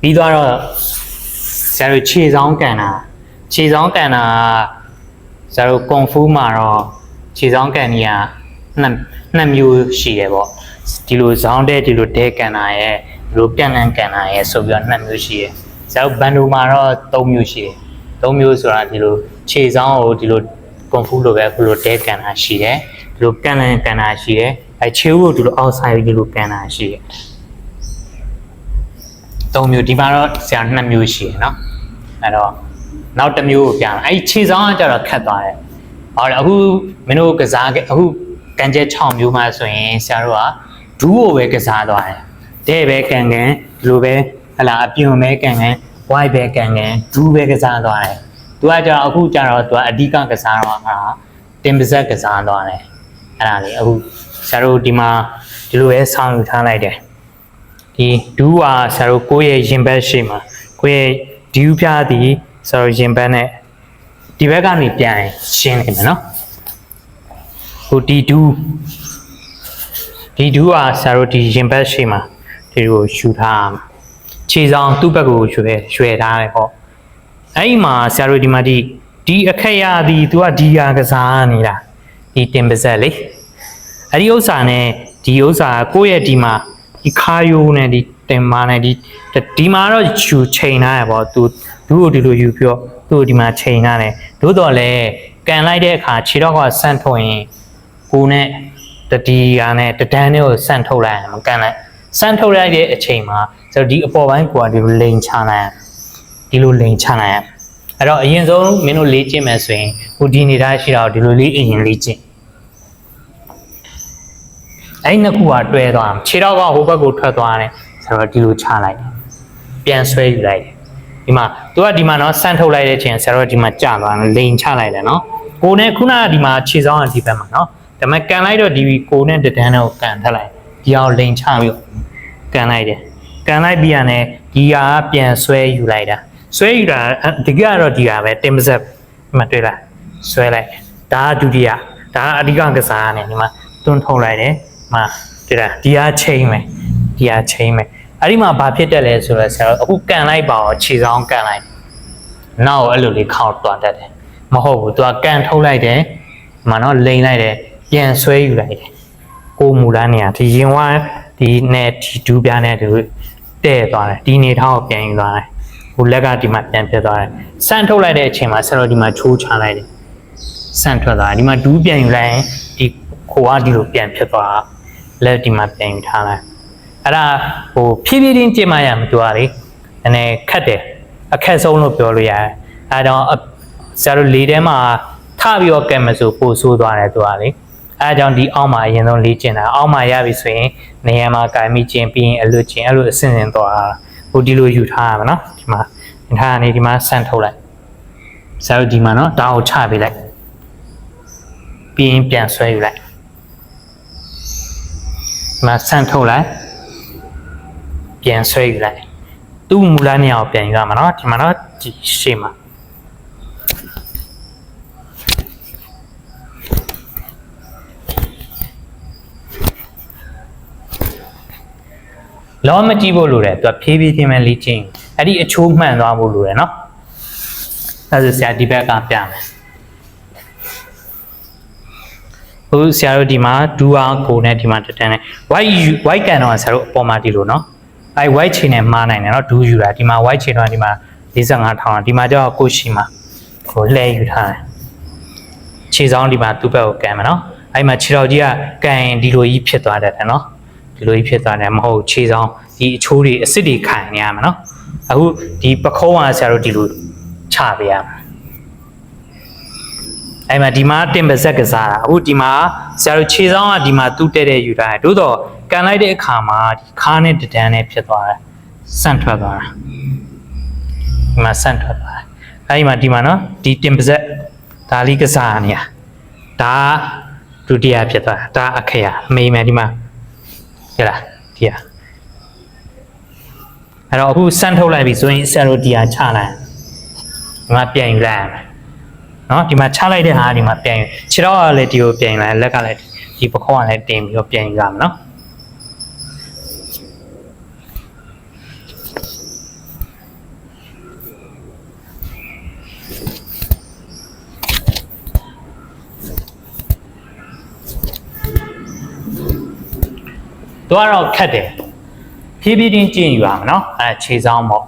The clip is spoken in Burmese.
ပြီးသွားတော့ဆရာတို့ခြေဆောင်ကန်တာခြေဆောင်ကန်တာဆရာတို့ကွန်ဖူးမှာတော့ခြေဆောင်ကန်ကြီးကနှစ်နှစ်မျိုးရှိတယ်ပေါ့ဒီလိုဇောင်းတဲ့ဒီလိုတဲကန်တာရဲ့ဒီလိုပြန်လန်ကန်တာရဲ့ဆိုပြီးတော့နှစ်မျိုးရှိတယ်ဆရာတို့ဘန်ဒူမှာတော့သုံးမျိုးရှိတယ်သုံးမျိုးဆိုတာဒီလိုခြေဆောင်ကိုဒီလိုကွန်ဖူးလိုပဲအခုလိုတဲကန်တာရှိတယ်ဒီလိုကန်လန်ကန်တာရှိတယ်အဲခြေဦးကိုဒီလိုအောက်ဆိုင်ဒီလိုကန်တာရှိတယ် သုံးမျိုးဒီမှာတော့ဆရာနှစ်မျိုးရှိတယ်เนาะအဲ့တော့နောက်တစ်မျိုးကိုပြမယ်အဲ့ဒီခြေဆောင်ကကြတော့ခတ်သွားတယ်ဟောအခုမင်းတို့ကစားခဲ့အခုကန်ကျဲ6မျိုးမှဆိုရင်ဆရာတို့ကဒူးကိုပဲကစားသွားတယ်တဲ့ပဲကန်ကန်ဒီလိုပဲဟလာအပြုံပဲကန်ကန်ဝိုက်ပဲကန်ကန်ဒူးပဲကစားသွားတယ်သူကကြတော့အခုကြတော့သူကအဓိကကစားတော့ဟာတင်ပါဇက်ကစားသွားတယ်အဲ့ဒါလေအခုဆရာတို့ဒီမှာဒီလိုပဲဆောင်းယူထားလိုက်တယ် ဒီဒူးဟာဆရာတို့ကိုယ့်ရဲ့ရင်ဘတ်ရှိမှာကိုယ့်ရဲ့ဒီဥပြားသည်ဆရာတို့ရင်ဘတ်နဲ့ဒီဘက်ကနေပြန်ရှင်းနေမယ်နော်ဟိုဒီဒူးဒီဒူးဟာဆရာတို့ဒီရင်ဘတ်ရှိမှာဒီလိုရှူထားမှာခြေဆောင်သူ့ဘက်ကိုရွှဲရွှဲထားတယ်ပေါ့အဲ့ဒီမှာဆရာတို့ဒီမှာဒီဒီအခက်ရသည်သူကဒီဟာကစားနေတာဒီတင်ပါဇက်လေအဲ့ဒီဥစ္စာနဲ့ဒီဥစ္စာကကိုယ့်ရဲ့ဒီမှာ ဒီခါယိုးနဲ့ဒီတင်မာနဲ့ဒီဒီမှာတော့ယူချိန်ထားရပေါ့သူသူ့ကိုဒီလိုယူပြီးတော့သူ့ကိုဒီမှာချိန်ထားတယ်သို့တော်လည်းကန်လိုက်တဲ့အခါခြေတော့ကဆန့်ထုတ်ရင်ကိုနဲ့တတိယာနဲ့တဒန်းနဲ့ကိုဆန့်ထုတ်လိုက်ရင်မကန်လိုက်ဆန့်ထုတ်လိုက်တဲ့အချိန်မှာဆိုတော့ဒီအပေါ်ပိုင်းကိုကဒီလိုလိန်ချလိုက်ရဒီလိုလိန်ချလိုက်ရအဲ့တော့အရင်ဆုံးမင်းတို့လေ့ကျင့်မယ်ဆိုရင်ဟိုဒီနေသားရှိတော့ဒီလိုလေးအရင်လေ့ကျင့် အဲ့ဒီနှစ်ခုကတွဲသွားခြေတော့ကဟိုဘက်ကိုထွက်သွားတယ်ဆိုတော့ဒီလိုချလိုက်တယ်ပြန်ဆွဲယူလိုက်တယ်ဒီမှာသူကဒီမှာနော်ဆန့်ထုတ်လိုက်တဲ့အချိန်ဆရာတို့ဒီမှာကြာသွားတယ်လိန်ချလိုက်တယ်နော်ကိုနဲ့ခုနကဒီမှာခြေဆောင်ကဒီဘက်မှာနော်ဒါပေမဲ့ကန်လိုက်တော့ဒီကိုနဲ့တဒန်းနဲ့ကိုကန်ထက်လိုက်ဒီအောင်လိန်ချပြီးတော့ကန်လိုက်တယ်ကန်လိုက်ပြီးရတယ်ဒီဟာကပြန်ဆွဲယူလိုက်တာဆွဲယူတာဒီကတော့ဒီဟာပဲတင်ပါစက်မှတွေ့လားဆွဲလိုက်ဒါကဒုတိယဒါကအဓိကကစားရတယ်ဒီမှာတွန်းထုတ်လိုက်တယ် မှာဒီလားဒီအားချိန်မယ်ဒီအားချိန်မယ်အဲ့ဒီမှာဘာဖြစ်တက်လဲဆိုတော့ဆရာတို့အခုကန်လိုက်ပါအောင်ခြေဆောင်ကန်လိုက်နောက်အဲ့လိုလေးခောက်သွားတတ်တယ်မဟုတ်ဘူးသူကကန်ထုတ်လိုက်တယ်မနော်လိန်လိုက်တယ်ပြန်ဆွဲယူလိုက်တယ်ကိုမူလားနေရဒီရင်ဝါဒီနဲ့ဒီဒူးပြားနဲ့ဒီတဲ့သွားတယ်ဒီနေထောင်းကိုပြန်ယူသွားတယ်ဟိုလက်ကဒီမှာပြန်ပြတ်သွားတယ်ဆန့်ထုတ်လိုက်တဲ့အချိန်မှာဆရာတို့ဒီမှာချိုးချလိုက်တယ်ဆန့်ထွက်သွားတယ်ဒီမှာဒူးပြန်ယူလိုက်ရင်ဒီခိုကဒီလိုပြန်ဖြစ်သွားတာ လက်ဒီမှာပြန်ယူထားလိုက်အဲ့ဒါဟိုဖြည်းဖြည်းချင်းကျင်မရမတူပါလေနည်းနည်းခက်တယ်အခက်ဆုံးလို့ပြောလို့ရတယ်အဲ့တော့အဆရာတို့လေထဲမှာထပြီးတော့ကဲမဆိုပို့ဆိုးသွားတယ်သူကလေအဲအကြောင်းဒီအောက်မှာအရင်ဆုံးလေ့ကျင့်တာအောက်မှာရပြီဆိုရင်နေရာမှာကာမိကျင့်ပြီးရင်အလွတ်ကျင့်အဲ့လိုအဆင့်ဆင့်သွားတာဟိုဒီလိုယူထားရမှာနော်ဒီမှာဒီထားကနေဒီမှာဆန့်ထုတ်လိုက်ဆရာတို့ဒီမှာနော်ဒါကိုချပေးလိုက်ပြီးရင်ပြန်ဆွဲယူလိုက်ဒီ မှာဆန့်ထုတ်လိုက်ပြန်ဆွဲယူလိုက်သူ့မူလနေရာကိုပြန်ယူရမှာเนาะဒီမှာတော့ဒီရှေ့မှာလောမကြည့်ဖို့လိုတယ်သူကဖြည်းဖြည်းချင်းပဲလေ့ကျင့်အဲ့ဒီအချိုးမှန်သွားဖို့လိုတယ်เนาะအဲဒါဆိုဆရာဒီဘက်ကပြမယ် ဟိုဆရာတို့ဒီမှာဒူအားကိုနဲ့ဒီမှာတက်တန်းနဲ့ white white ကန်တော့ဆရာတို့အပေါ်မှာဒီလိုနော်အဲ white ချိန်နဲ့မှားနိုင်တယ်နော်ဒူးယူတာဒီမှာ white ချိန်တော့ဒီမှာ45ထောင်ဒီမှာကျတော့ကိုရှိမှာဟိုလဲယူထားတယ်ခြေဆောင်ဒီမှာသူ့ဘက်ကိုကန်မယ်နော်အဲဒီမှာခြေတော်ကြီးကကန်ရင်ဒီလိုကြီးဖြစ်သွားတတ်တယ်နော်ဒီလိုကြီးဖြစ်သွားတယ်မဟုတ်ခြေဆောင်ဒီအချိုးတွေအစ်စ်တွေခံနေရမှာနော်အခုဒီပခုံးကဆရာတို့ဒီလိုချပေးရမှာ အဲ့မှာဒီမှာတင်ပါဇက်ကစားတာအခုဒီမှာဆရာတို့ခြေဆောင်ကဒီမှာတူးတဲ့တဲ့ယူထားတယ်သို့တော့ကန်လိုက်တဲ့အခါမှာဒီခါးနဲ့တဒန်းနဲ့ဖြစ်သွားတယ်ဆန့်ထွက်သွားတာဒီမှာဆန့်ထွက်သွားတယ်အဲ့ဒီမှာဒီမှာနော်ဒီတင်ပါဇက်ဒါလေးကစားနေရဒါဒုတိယဖြစ်သွားတာဒါအခရာအမေမယ်ဒီမှာဟဲ့လားဒီဟာအဲ့တော့အခုဆန့်ထုတ်လိုက်ပြီဆိုရင်ဆရာတို့ဒီဟာချလိုက်ဒီမှာပြန်ယူလိုက်ရမယ် နော်ဒီမှာချလိုက်တဲ့ဟာဒီမှာပြန်ခြေတော့ကလည်းဒီကိုပြန်လိုက်လက်ကလည်းဒီပခုံးကလည်းတင်ပြီးတော့ပြန်ယူရမှာနော်တော့တော့ခက်တယ်ဖြည်းဖြည်းချင်းကျင့်ယူရမှာเนาะအဲခြေဆောင်ပေါ့